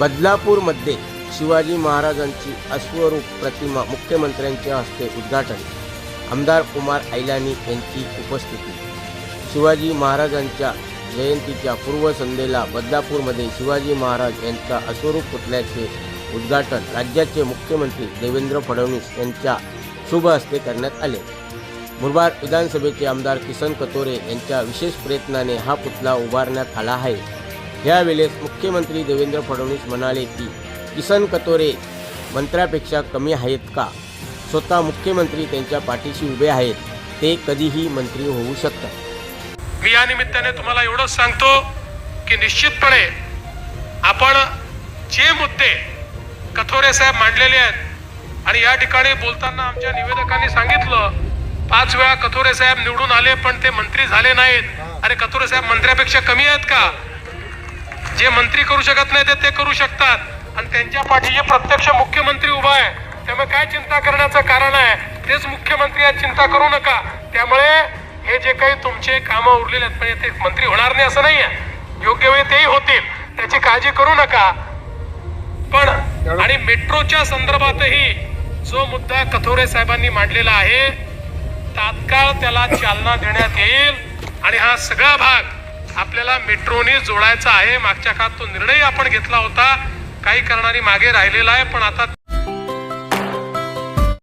बदलापूरमध्ये शिवाजी महाराजांची अश्वरूप प्रतिमा मुख्यमंत्र्यांच्या हस्ते उद्घाटन. आमदार कुमार ऐलानी यांची उपस्थिती. शिवाजी महाराजांच्या जयंतीच्या पूर्वसंध्येला बदलापूरमध्ये शिवाजी महाराज यांच्या अश्वरूप पुतळ्याचे उद्घाटन राज्याचे मुख्यमंत्री देवेंद्र फडणवीस यांच्या शुभ हस्ते करण्यात आले. मुरबाड विधानसभेचे आमदार किसन कतोरे यांच्या विशेष प्रयत्नाने हा पुतळा उभारण्यात आला आहे. यावेळेस मुख्यमंत्री देवेंद्र फडणवीस म्हणाले की किसन कतोरे मंत्र्यापेक्षा कमी आहेत का? स्वतः मुख्यमंत्री त्यांच्या पाठीशी उभे आहेत. ते कधीही मंत्री होऊ शकतात. मी या निमित्ताने तुम्हाला एवढंच सांगतो की निश्चितपणे आपण जे मुद्दे कथोरे साहेब मांडलेले आहेत आणि या ठिकाणी बोलताना आमच्या निवेदकांनी सांगितलं पाच वेळा कथोरे साहेब निवडून आले पण ते मंत्री झाले नाहीत. अरे कथोरे साहेब मंत्र्यापेक्षा कमी आहेत का? जे मंत्री करू शकत नाही ते ते करू शकतात. आणि त्यांच्या पाठीशी प्रत्यक्ष मुख्यमंत्री उभा आहे. त्यामुळे काय चिंता करण्याचं कारण आहे? तेच मुख्यमंत्री आहेत चिंता करू नका. त्यामुळे हे जे काही तुमचे कामं उरलेले आहेत म्हणजे ते मंत्री होणार नाही असं नाही आहे योग्य वेळी तेही होतील. त्याची काळजी करू नका. पण आणि मेट्रोच्या संदर्भातही जो मुद्दा कथोरे साहेबांनी मांडलेला आहे तात्काळ त्याला चालना देण्यात येईल. आणि हा सगळा भाग आपल्याला मेट्रोने जोडायचा आहे. मागच्या काळात तो निर्णय आपण घेतला होता. काही कारणाने मागे राहिलेला आहे पण आता